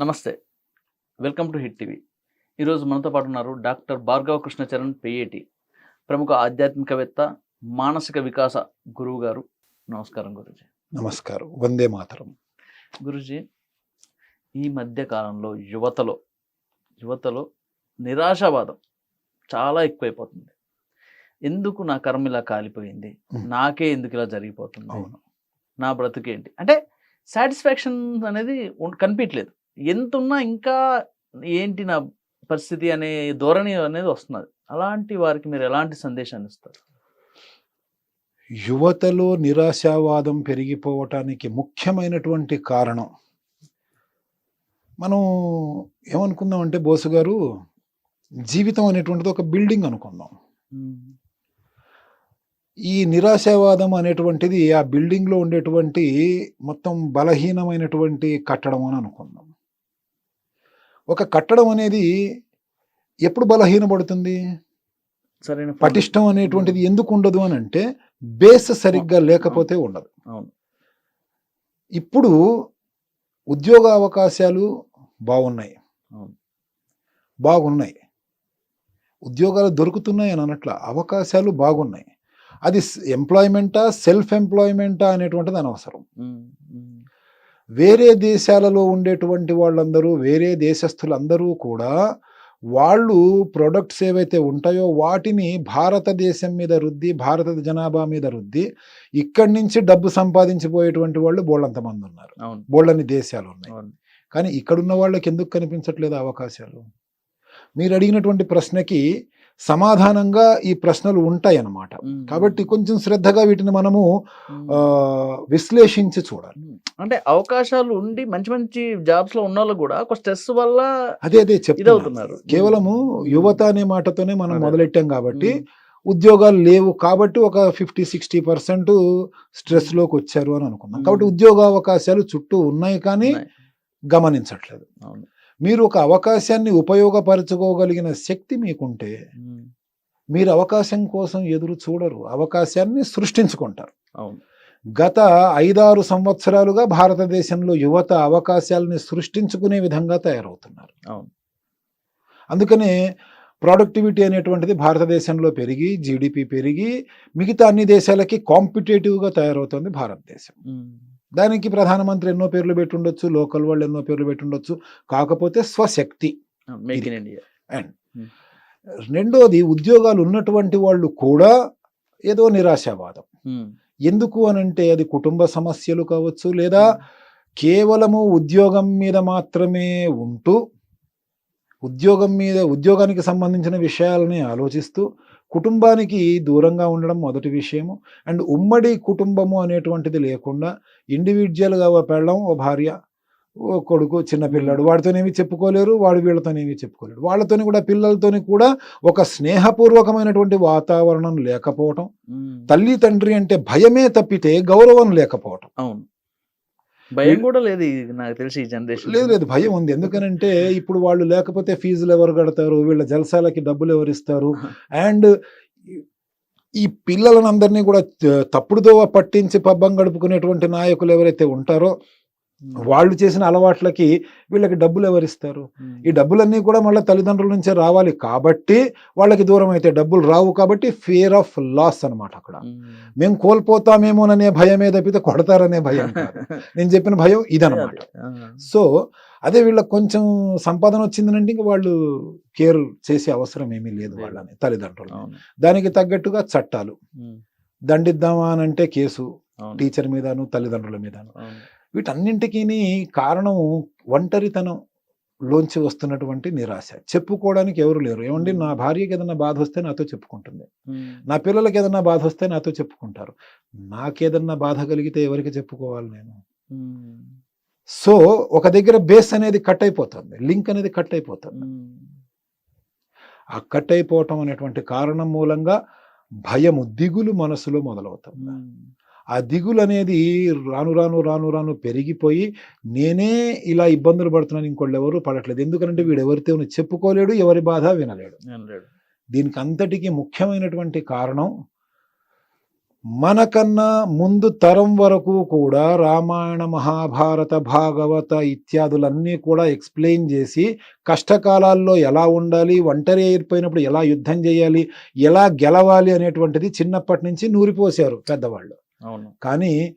నమస్తే. Welcome to Hit TV. ఈరోజు మనతో పాటు ఉన్నారు డాక్టర్ భార్గవ కృష్ణచరణ్ పిఏటి ప్రముఖ ఆధ్యాత్మికవేత్త మానసిక వికాస గురువు గారు నమస్కారం గురుజీ. నమస్కారం. వందే మాతరం. గురుజీ ఈ మధ్య కాలంలో యువతలో యువతలో నిరాశావాదం చాలా ఎక్కువైపోతుంది. ఎందుకు నా కర్మ ఇలా కాలిపోయింది. నాకే ఎందుకు ఇలా జరిగిపోతుంది? నా బ్రతుకేంటి? అంటే సాటిస్ఫాక్షన్ అనేది కనిపించలేదు. ఎంత ఉన్నా ఇంకా ఏంటి నా పరిస్థితి అనే ధోరణి అనేది వస్తున్నది. అలాంటి వారికి మీరు ఎలాంటి సందేశాన్ని ఇస్తారు? యువతలో నిరాశావాదం పెరిగిపోవటానికి ముఖ్యమైనటువంటి కారణం. మనం ఏమనుకుందాం అంటే బోసు గారు జీవితం అనేటువంటిది ఒక బిల్డింగ్ అనుకుందాం. ఈ నిరాశావాదం అనేటువంటిది ఆ బిల్డింగ్లో ఉండేటువంటి మొత్తం బలహీనమైనటువంటి కట్టడం అని అనుకుందాం. ఒక కట్టడం అనేది ఎప్పుడు బలహీనపడుతుంది? సరైన పటిష్టం అనేటువంటిది ఎందుకు ఉండదు అని అంటే బేస్ సరిగ్గా లేకపోతే ఉండదు. అవును. ఇప్పుడు ఉద్యోగ అవకాశాలు బాగున్నాయి. బాగున్నాయి. ఉద్యోగాలు దొరుకుతున్నాయి అని అనట్ల అవకాశాలు బాగున్నాయి. అది ఎంప్లాయ్మెంటా సెల్ఫ్ ఎంప్లాయ్మెంటా అనేటువంటిది అనవసరం. వేరే దేశాలలో ఉండేటువంటి వాళ్ళందరూ వేరే దేశస్థులందరూ కూడా వాళ్ళు ప్రొడక్ట్స్ ఏవైతే ఉంటాయో వాటిని భారతదేశం మీద రుద్ది భారత జనాభా మీద రుద్ది ఇక్కడి నుంచి డబ్బు సంపాదించిపోయేటువంటి వాళ్ళు బోళ్ళంత మంది ఉన్నారు. బోళ్ళని దేశాలు ఉన్నాయి. కానీ ఇక్కడున్న వాళ్ళకి ఎందుకు కనిపించట్లేదు అవకాశాలు? మీరు అడిగినటువంటి ప్రశ్నకి సమాధానంగా ఈ ప్రశ్నలు ఉంటాయి అన్నమాట కాబట్టి కొంచెం శ్రద్ధగా వీటిని మనము విశ్లేషించి చూడాలి. అంటే అవకాశాలు ఉండి మంచి మంచి జాబ్స్లో ఉన్న వాళ్ళు కూడా ఒక స్ట్రెస్ వల్ల అదే అదే చెప్తున్నా. ఇదవుతున్నారు. కేవలము యువత అనే మాటతోనే మనం. మొదలెట్టాం కాబట్టి ఉద్యోగాలు లేవు కాబట్టి ఒక ఫిఫ్టీ సిక్స్టీ పర్సెంట్ స్ట్రెస్లోకి వచ్చారు అని అనుకుందాం ఉమ్. కాబట్టి ఉద్యోగ అవకాశాలు చుట్టూ ఉన్నాయి కానీ. గమనించట్లేదు. అవును. మీరు ఒక అవకాశాన్ని ఉపయోగపరచుకోగలిగిన శక్తి మీకుంటే మీరు అవకాశం కోసం ఎదురు చూడరు. అవకాశాన్ని సృష్టించుకుంటారు. అవును. గత ఐదారు సంవత్సరాలుగా భారతదేశంలో యువత అవకాశాలని సృష్టించుకునే విధంగా తయారవుతున్నారు. అవును. అందుకనే ప్రొడక్టివిటీ అనేటువంటిది భారతదేశంలో పెరిగి జీడిపి పెరిగి మిగతా అన్ని దేశాలకి కాంపిటేటివ్గా తయారవుతుంది భారతదేశం. దానికి ప్రధానమంత్రి ఎన్నో పేర్లు పెట్టుండొచ్చు లోకల్ వాళ్ళు ఎన్నో పేర్లు పెట్టుండొచ్చు. కాకపోతే స్వశక్తి మేక్ ఇది. In India. అండ్. రెండోది ఉద్యోగాలు ఉన్నటువంటి వాళ్ళు కూడా ఏదో నిరాశావాదం. ఎందుకు అనంటే అది కుటుంబ సమస్యలు కావచ్చు లేదా కేవలము ఉద్యోగం మీద మాత్రమే ఉంటూ ఉద్యోగం మీద ఉద్యోగానికి సంబంధించిన విషయాలని ఆలోచిస్తూ కుటుంబానికి దూరంగా ఉండడం మొదటి విషయము. అండ్ ఉమ్మడి కుటుంబము అనేటువంటిది లేకుండా ఇండివిజువల్గా ఓ పెళ్ళం ఓ భార్య ఓ కొడుకు చిన్న పిల్లాడు వాడితోనేమి చెప్పుకోలేరు వాడు వీళ్ళతోనేమి చెప్పుకోలేరు వాళ్ళతోని కూడా పిల్లలతోని కూడా ఒక స్నేహపూర్వకమైనటువంటి వాతావరణం లేకపోవటం. తల్లి తండ్రి అంటే భయమే తప్పితే గౌరవం లేకపోవటం. అవును. భయం కూడా లేదు నాకు తెలిసి ఈ జనరేషన్ లేదు లేదు భయం ఉంది. ఎందుకనంటే ఇప్పుడు వాళ్ళు లేకపోతే ఫీజులు ఎవరు కడతారు? వీళ్ళ జలసాలకి డబ్బులు ఎవరు ఇస్తారు? అండ్ ఈ పిల్లలను అందరినీ కూడా త- తప్పుడుదో పట్టించి పబ్బం గడుపుకునేటువంటి నాయకులు ఎవరైతే ఉంటారో వాళ్ళు చేసిన అలవాట్లకి వీళ్ళకి డబ్బులు ఎవరిస్తారు ఈ డబ్బులన్నీ కూడా మళ్ళీ తల్లిదండ్రుల నుంచే రావాలి కాబట్టి వాళ్ళకి దూరం అయితే డబ్బులు రావు కాబట్టి ఫియర్ ఆఫ్ లాస్ అన్నమాట అక్కడ. మేము. కోల్పోతామేమోననే భయమే తప్పితే కొడతారనే భయం నేను చెప్పిన భయం ఇదనమాట సో అదే వీళ్ళకి కొంచెం సంపాదన వచ్చిందనంటే ఇంకా వాళ్ళు కేర్ చేసే అవసరం ఏమీ లేదు. వాళ్ళని తల్లిదండ్రులు దానికి తగ్గట్టుగా చట్టాలు. దండిద్దామా అని అంటే కేసు. టీచర్ మీదను తల్లిదండ్రుల మీదను. వీటన్నింటికి కారణం ఒంటరితనం లోంచి వస్తున్నటువంటి నిరాశ. చెప్పుకోవడానికి ఎవరు లేరు. ఏమండి నా భార్యకి ఏదైనా బాధ వస్తే నాతో చెప్పుకుంటుంది. నా పిల్లలకి ఏదైనా బాధ వస్తే నాతో చెప్పుకుంటారు. నాకేదన్నా బాధ కలిగితే ఎవరికి చెప్పుకోవాలి నేను? సో ఒక దగ్గర బేస్ అనేది కట్ అయిపోతుంది. లింక్ అనేది కట్ అయిపోతుంది. ఆ కట్ అయిపోవటం అనేటువంటి కారణం మూలంగా భయము దిగులు మనసులో మొదలవుతుంది. ఆ దిగులు అనేది రాను రాను రాను రాను పెరిగిపోయి నేనే ఇలా ఇబ్బందులు పడుతున్నాను ఇంకోళ్ళు ఎవరు పడట్లేదు. ఎందుకంటే వీడు ఎవరితో చెప్పుకోలేడు ఎవరి బాధ వినలేడు. దీనికి అంతటికి ముఖ్యమైనటువంటి కారణం మనకన్నా ముందు తరం వరకు కూడా రామాయణ మహాభారత భాగవత ఇత్యాదులన్నీ కూడా ఎక్స్ప్లెయిన్ చేసి కష్టకాలాల్లో ఎలా ఉండాలి ఒంటరి అయిపోయినప్పుడు ఎలా యుద్ధం చేయాలి ఎలా గెలవాలి అనేటువంటిది చిన్నప్పటి నుంచి నూరిపోసారు పెద్దవాళ్ళు. కానీ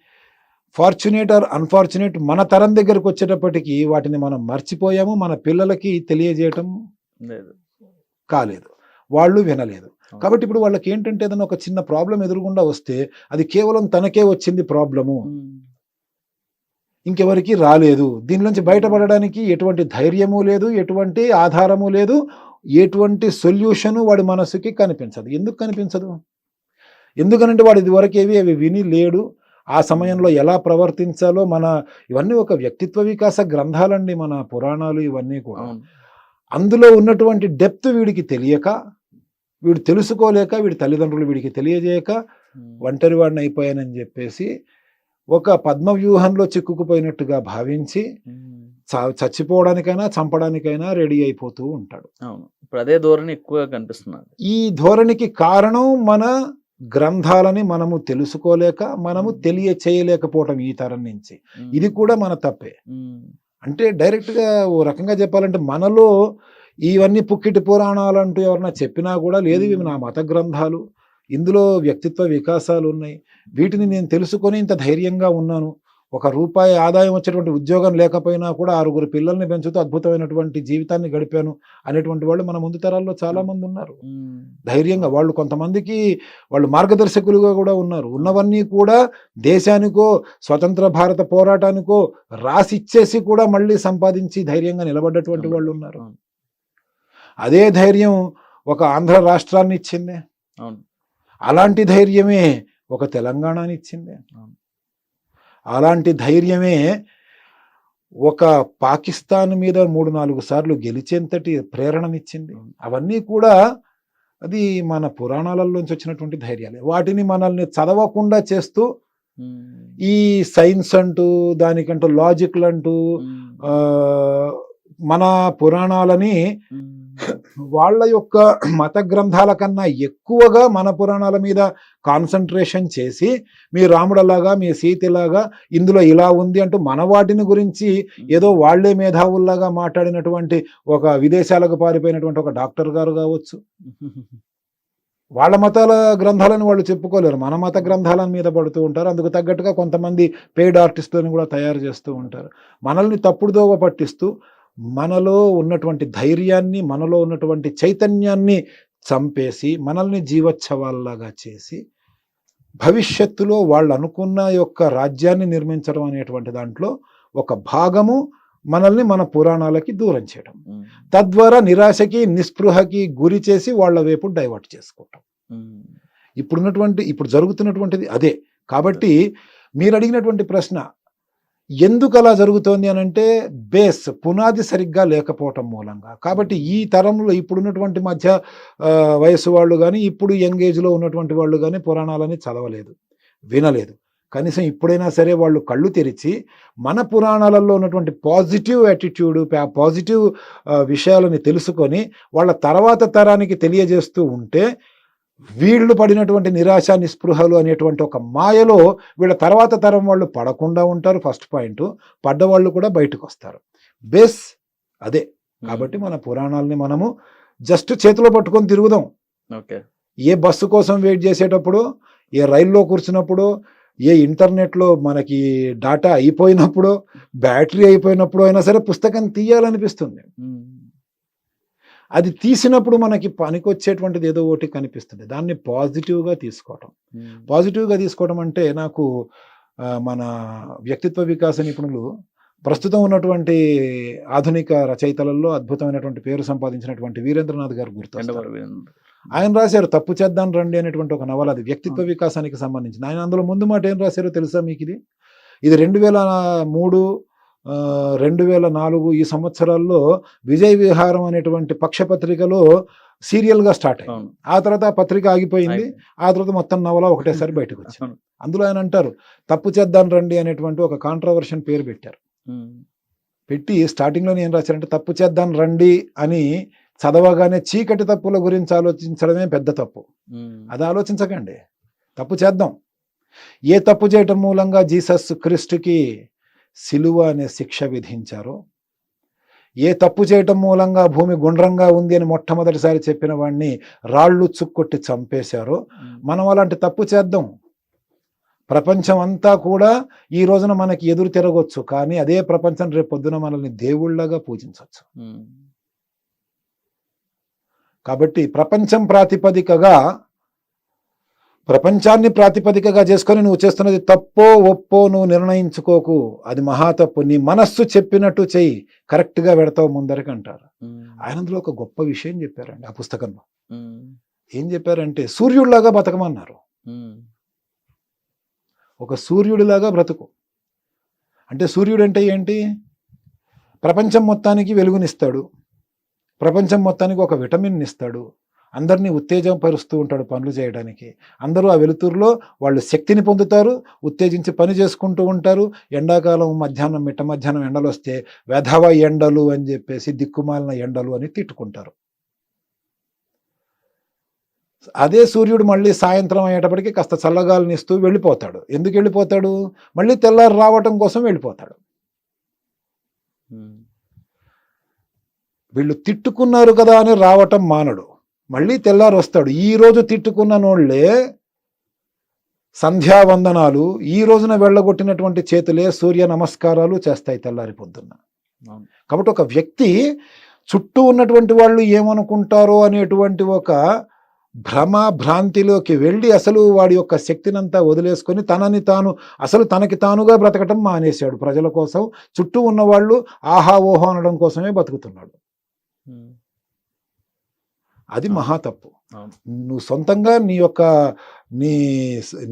ఫార్చునేట్ ఆర్ అన్ఫార్చునేట్ మన తరం దగ్గరకు వచ్చేటప్పటికి వాటిని మనం మర్చిపోయాము మన పిల్లలకి తెలియజేయటం లేదు. కాలేదు. వాళ్ళు వినలేదు. కాబట్టి ఇప్పుడు వాళ్ళకి ఏంటంటే ఏదైనా ఒక చిన్న ప్రాబ్లం ఎదురుగుండా వస్తే అది కేవలం తనకే వచ్చింది ప్రాబ్లము. ఇంకెవరికి రాలేదు. దీనిలోంచి బయటపడడానికి ఎటువంటి ధైర్యము లేదు ఎటువంటి ఆధారము లేదు ఎటువంటి సొల్యూషను వాడి మనసుకి కనిపించదు. ఎందుకు కనిపించదు? ఎందుకనంటే వాడు ఇదివరకు ఏవి అవి విని లేడు. ఆ సమయంలో ఎలా ప్రవర్తించాలో మన ఇవన్నీ ఒక వ్యక్తిత్వ వికాస గ్రంథాలండి మన పురాణాలు ఇవన్నీ కూడా. అందులో ఉన్నటువంటి డెప్త్ వీడికి తెలియక వీడు తెలుసుకోలేక వీడి తల్లిదండ్రులు వీడికి తెలియజేయక. ఒంటరి వాడిని అయిపోయానని చెప్పేసి ఒక పద్మవ్యూహంలో చిక్కుకుపోయినట్టుగా భావించి చచ్చిపోవడానికైనా చంపడానికైనా రెడీ అయిపోతూ ఉంటాడు. అవును. ఇప్పుడు అదే ధోరణి ఎక్కువగా కనిపిస్తున్నది ఈ ధోరణికి కారణం మన గ్రంథాలని మనము తెలుసుకోలేక మనము. తెలియచేయలేకపోవటం ఈ తరం నుంచి. ఇది కూడా మన తప్పే. అంటే డైరెక్ట్గా ఓ రకంగా చెప్పాలంటే మనలో ఇవన్నీ పుక్కిటి పురాణాలు అంటూ ఎవరన్నా చెప్పినా కూడా లేదు ఇవి నా మత గ్రంథాలు ఇందులో వ్యక్తిత్వ వికాసాలు ఉన్నాయి వీటిని నేను తెలుసుకొని ఇంత ధైర్యంగా ఉన్నాను ఒక రూపాయి ఆదాయం వచ్చేటువంటి ఉద్యోగం లేకపోయినా కూడా ఆరుగురు పిల్లల్ని పెంచుతూ అద్భుతమైనటువంటి జీవితాన్ని గడిపాను అనేటువంటి వాళ్ళు మన ముందు తరాల్లో చాలా మంది ఉన్నారు. ధైర్యంగా వాళ్ళు కొంతమందికి వాళ్ళు మార్గదర్శకులుగా కూడా ఉన్నారు ఉన్నవన్నీ కూడా దేశానికో స్వతంత్ర భారత పోరాటానికో రాసిచ్చేసి కూడా మళ్ళీ సంపాదించి ధైర్యంగా నిలబడ్డటువంటి. వాళ్ళు ఉన్నారు. అదే ధైర్యం ఒక ఆంధ్ర రాష్ట్రాన్ని ఇచ్చింది అవును అలాంటి ధైర్యమే ఒక తెలంగాణని ఇచ్చింది అవును. అలాంటి ధైర్యమే ఒక పాకిస్తాన్ మీద మూడు నాలుగు సార్లు గెలిచేంతటి ప్రేరణనిచ్చింది అవును. అవన్నీ కూడా అది మన పురాణాలలోంచి వచ్చినటువంటి ధైర్యాలే వాటిని మనల్ని చదవకుండా చేస్తూ. ఈ సైన్స్ అంటూ దానికంటూ లాజిక్లు అంటూ మన పురాణాలని. వాళ్ళ యొక్క మత గ్రంథాల కన్నా ఎక్కువగా మన పురాణాల మీద కాన్సన్ట్రేషన్ చేసి మీ రాముడలాగా మీ సీతలాగా ఇందులో ఇలా ఉంది అంటూ మన వాటిని గురించి ఏదో వాళ్ళే మేధావుల్లాగా మాట్లాడినటువంటి ఒక విదేశాలకు పారిపోయినటువంటి ఒక డాక్టర్ గారు కావచ్చు. వాళ్ళ మతాల గ్రంథాలను వాళ్ళు చెప్పుకోలేరు. మన మత గ్రంథాల మీద పడుతూ ఉంటారు. అందుకు తగ్గట్టుగా కొంతమంది పెయిడ్ ఆర్టిస్టులను కూడా తయారు చేస్తూ ఉంటారు. మనల్ని తప్పుడు దోవ పట్టిస్తూ మనలో ఉన్నటువంటి ధైర్యాన్ని మనలో ఉన్నటువంటి చైతన్యాన్ని చంపేసి మనల్ని జీవోత్సవాల్లాగా చేసి భవిష్యత్తులో వాళ్ళు అనుకున్న యొక్క రాజ్యాన్ని నిర్మించడం అనేటువంటి దాంట్లో ఒక భాగము మనల్ని మన పురాణాలకి దూరం చేయడం. తద్వారా నిరాశకి నిస్పృహకి గురి చేసి వాళ్ళ వైపు డైవర్ట్ చేసుకోవటం. ఇప్పుడున్నటువంటి ఇప్పుడు జరుగుతున్నటువంటిది అదే కాబట్టి మీరు అడిగినటువంటి ప్రశ్న ఎందుకు అలా జరుగుతోంది అని అంటే బేస్ పునాది సరిగ్గా లేకపోవటం మూలంగా. కాబట్టి ఈ తరంలో ఇప్పుడున్నటువంటి మధ్య వయసు వాళ్ళు కానీ ఇప్పుడు యంగ్ ఏజ్లో ఉన్నటువంటి వాళ్ళు కానీ పురాణాలని చదవలేదు వినలేదు. కనీసం ఇప్పుడైనా సరే వాళ్ళు కళ్ళు తెరిచి మన పురాణాలలో ఉన్నటువంటి పాజిటివ్ యాటిట్యూడ్ పాజిటివ్ విషయాలని తెలుసుకొని వాళ్ళ తర్వాత తరానికి తెలియజేస్తూ ఉంటే వీళ్ళు పడినటువంటి నిరాశ నిస్పృహలు అనేటువంటి ఒక మాయలో వీళ్ళ తర్వాత తరం వాళ్ళు పడకుండా ఉంటారు ఫస్ట్ పాయింట్. పడ్డవాళ్ళు కూడా బయటకు వస్తారు. బేస్ అదే. కాబట్టి మన పురాణాలని మనము జస్ట్ చేతిలో పట్టుకొని తిరుగుదాం. ఓకే. ఏ బస్సు కోసం వెయిట్ చేసేటప్పుడు ఏ రైల్లో కూర్చున్నప్పుడు ఏ ఇంటర్నెట్లో మనకి డాటా అయిపోయినప్పుడు బ్యాటరీ అయిపోయినప్పుడు అయినా సరే పుస్తకం తీయాలనిపిస్తుంది. అది తీసినప్పుడు మనకి పనికొచ్చేటువంటిది ఏదో ఒకటి కనిపిస్తుంది. దాన్ని పాజిటివ్గా తీసుకోవటం. పాజిటివ్గా తీసుకోవడం అంటే నాకు మన వ్యక్తిత్వ వికాస నిపుణులు ప్రస్తుతం ఉన్నటువంటి ఆధునిక రచయితలలో అద్భుతమైనటువంటి పేరు సంపాదించినటువంటి వీరేంద్రనాథ్ గారు గుర్తు. ఆయన రాశారు తప్పు చేద్దాం రండి అనేటువంటి ఒక నవల అది. వ్యక్తిత్వ వికాసానికి సంబంధించింది. ఆయన అందులో ముందు మాట ఏం రాశారో తెలుసా మీకు ఇది? ఇది రెండు వేల మూడు రెండు వేల నాలుగు ఈ సంవత్సరాల్లో విజయ విహారం అనేటువంటి పక్షపత్రికలో సీరియల్గా స్టార్ట్ అవును ఆ తర్వాత ఆ పత్రిక ఆగిపోయింది. ఆ తర్వాత మొత్తం నవల ఒకటేసారి బయటకు వచ్చింది. అందులో ఆయన అంటారు తప్పు చేద్దాం రండి అనేటువంటి ఒక కాంట్రవర్షన్ పేరు పెట్టారు. పెట్టి స్టార్టింగ్లో ఏం రాశారంటే తప్పు చేద్దాం రండి అని చదవగానే చీకటి తప్పుల గురించి ఆలోచించడమే పెద్ద తప్పు. అది ఆలోచించకండి తప్పు చేద్దాం ఏ తప్పు చేయటం మూలంగా జీసస్ క్రీస్తుకి సిలువ అనే శిక్ష విధించారో. ఏ తప్పు చేయటం మూలంగా భూమి గుండ్రంగా ఉంది అని మొట్టమొదటిసారి చెప్పిన వాడిని రాళ్ళు చుక్కొట్టి చంపేశారో. మనం అలాంటి తప్పు చేద్దాం. ప్రపంచం అంతా కూడా ఈ రోజున మనకి ఎదురు తిరగొచ్చు కానీ అదే ప్రపంచం రేపు పొద్దున మనల్ని దేవుళ్ళగా పూజించవచ్చు. కాబట్టి ప్రపంచం ప్రాతిపదికగా ప్రపంచాన్ని ప్రాతిపదికగా చేసుకొని నువ్వు చేస్తున్నది తప్పో ఒప్పో నువ్వు నిర్ణయించుకోకు. అది మహా తప్పు. నీ మనస్సు చెప్పినట్టు చెయ్యి. కరెక్ట్గా పెడతావు ముందరికి అంటారు. ఉమ్. ఆయన అందులో ఒక గొప్ప విషయం చెప్పారండి ఆ పుస్తకంలో. ఏం చెప్పారంటే సూర్యుడిలాగా బతకమన్నారు. ఒక సూర్యుడిలాగా బ్రతుకు. అంటే సూర్యుడు అంటే ఏంటి? ప్రపంచం మొత్తానికి వెలుగునిస్తాడు. ప్రపంచం మొత్తానికి ఒక విటమిన్ ఇస్తాడు అందరినీ ఉత్తేజపరుస్తూ ఉంటాడు పనులు చేయడానికి. అందరూ ఆ వెలుతురులో వాళ్ళు శక్తిని పొందుతారు ఉత్తేజించి పని చేసుకుంటూ ఉంటారు. ఎండాకాలం మధ్యాహ్నం మిట్ట మధ్యాహ్నం ఎండలు వస్తే వెధవ ఎండలు అని చెప్పేసి దిక్కుమాలిన ఎండలు అని తిట్టుకుంటారు. అదే సూర్యుడు మళ్ళీ సాయంత్రం అయ్యేటప్పటికి కాస్త చల్లగాలిని ఇస్తూ వెళ్ళిపోతాడు. ఎందుకు వెళ్ళిపోతాడు? మళ్ళీ తెల్లారు రావటం కోసం వెళ్ళిపోతాడు. వీళ్ళు తిట్టుకున్నారు కదా అని రావటం మానడు. మళ్ళీ తెల్లారు వస్తాడు ఈ రోజు తిట్టుకున్న నోళ్ళే సంధ్యావందనాలు ఈ రోజున వెళ్ళగొట్టినటువంటి చేతులే సూర్య నమస్కారాలు చేస్తాయి తెల్లారి పొద్దున్న. కాబట్టి ఒక వ్యక్తి చుట్టూ ఉన్నటువంటి వాళ్ళు ఏమనుకుంటారో అనేటువంటి ఒక భ్రమ భ్రాంతిలోకి వెళ్ళి అసలు వాడి యొక్క శక్తినంతా వదిలేసుకొని తనని తాను అసలు తనకి తానుగా బ్రతకటం మానేశాడు ప్రజల కోసం చుట్టూ ఉన్న వాళ్ళు ఆహా ఓహో అనడం కోసమే బతుకుతున్నాడు. అది. మహా తప్పు. నువ్వు సొంతంగా నీ యొక్క నీ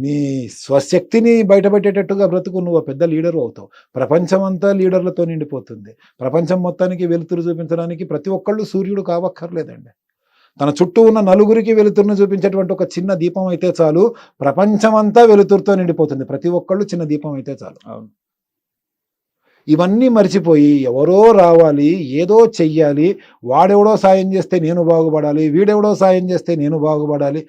నీ స్వశక్తిని బయటపెట్టేటట్టుగా బ్రతుకు నువ్వు పెద్ద లీడర్ అవుతావు. ప్రపంచం అంతా లీడర్లతో నిండిపోతుంది. ప్రపంచం మొత్తానికి వెలుతురు చూపించడానికి ప్రతి ఒక్కళ్ళు సూర్యుడు కావక్కర్లేదండి. తన చుట్టూ ఉన్న నలుగురికి వెలుతురును చూపించేటువంటి ఒక చిన్న దీపం అయితే చాలు. ప్రపంచం అంతా వెలుతురుతో నిండిపోతుంది. ప్రతి ఒక్కళ్ళు చిన్న దీపం అయితే చాలు. అవును. ఇవన్నీ మర్చిపోయి ఎవరో రావాలి ఏదో చెయ్యాలి. వాడెవడో సాయం చేస్తే నేను బాగుపడాలి వీడెవడో సాయం చేస్తే నేను బాగుపడాలి.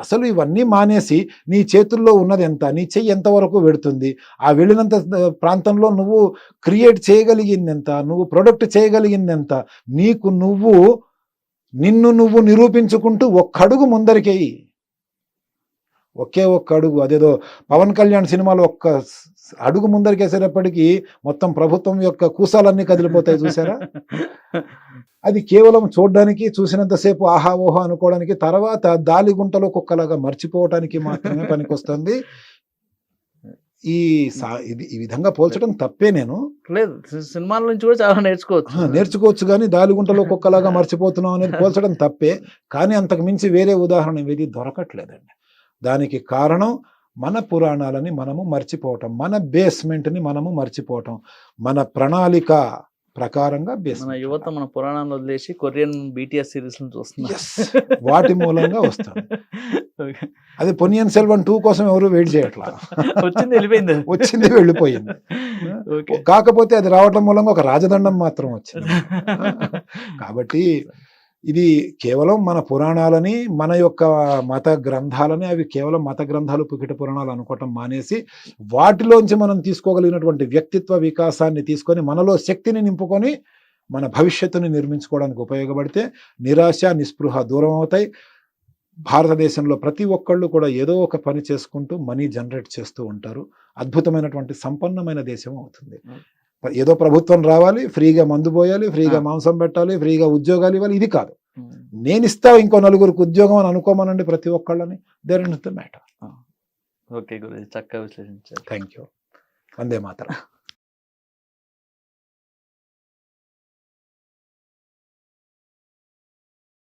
అసలు ఇవన్నీ మానేసి నీ చేతుల్లో ఉన్నది ఎంత నీ చెయ్యి ఎంతవరకు వెడుతుంది? ఆ వెళ్ళినంత ప్రాంతంలో నువ్వు క్రియేట్ చేయగలిగిందెంత? నువ్వు ప్రొడక్ట్ చేయగలిగిందెంత? నీకు నువ్వు నిన్ను నువ్వు నిరూపించుకుంటూ ఒక్కడుగు ముందరికేయి. ఒకే ఒక్క అడుగు. అదేదో పవన్ కళ్యాణ్ సినిమాలో ఒక్క అడుగు ముందరికేసేటప్పటికి మొత్తం ప్రభుత్వం యొక్క కూసాలన్నీ కదిలిపోతాయి చూసారా అది కేవలం చూడడానికి చూసినంతసేపు ఆహా ఓహో అనుకోవడానికి తర్వాత దాలిగుంటలో కుక్కలాగా మర్చిపోవటానికి మాత్రమే పనికొస్తుంది. ఈ ఇది ఈ విధంగా పోల్చడం తప్పే నేను. లేదు సినిమాల నుంచి కూడా చాలా నేర్చుకోవచ్చు. నేర్చుకోవచ్చు కానీ దాలిగుంటలో కుక్కలాగా మర్చిపోతున్నాం అనేది పోల్చడం తప్పే. కానీ అంతకు మించి వేరే ఉదాహరణ ఏది దొరకట్లేదండి. దానికి కారణం మన పురాణాలని మనము మర్చిపోవటం మన బేస్మెంట్ని మనము మర్చిపోవటం మన ప్రణాళిక ప్రకారంగా మన యువత మన పురాణాన్ని వదిలేసి కొరియన్ బీటీఎస్ సిరీస్ చూస్తున్నారు. వాటి మూలంగా వస్తుంది Okay. అది పొనియన్ సెల్వన్ టూ కోసం ఎవరు వెయిట్ చేయట్లా? వచ్చింది వెళ్ళిపోయింది. వచ్చింది వెళ్ళిపోయింది. కాకపోతే అది రావటం మూలంగా ఒక రాజదండం మాత్రం వచ్చింది. కాబట్టి ఇది కేవలం మన పురాణాలని మన యొక్క మత గ్రంథాలని అవి కేవలం మత గ్రంథాలు పుకిట పురాణాలు అనుకోవటం మానేసి వాటిలోంచి మనం తీసుకోగలిగినటువంటి వ్యక్తిత్వ వికాసాన్ని తీసుకొని మనలో శక్తిని నింపుకొని మన భవిష్యత్తుని నిర్మించుకోవడానికి ఉపయోగపడితే నిరాశ నిస్పృహ దూరం అవుతాయి. భారతదేశంలో ప్రతి ఒక్కళ్ళు కూడా ఏదో ఒక పని చేసుకుంటూ మనీ జనరేట్ చేస్తూ ఉంటారు. అద్భుతమైనటువంటి సంపన్నమైన దేశం అవుతుంది. ఏదో ప్రభుత్వం రావాలి ఫ్రీగా మందు పోయాలి ఫ్రీగా. మాంసం పెట్టాలి ఫ్రీగా ఉద్యోగాలు ఇవ్వాలి ఇది కాదు. నేను ఇస్తా ఇంకో నలుగురికి ఉద్యోగం అని అనుకోమనండి ప్రతి ఒక్కళ్ళని there in the matter. Okay గురు చక్కగా విశ్లేషించారు. Thank you. వందే మాత్రం.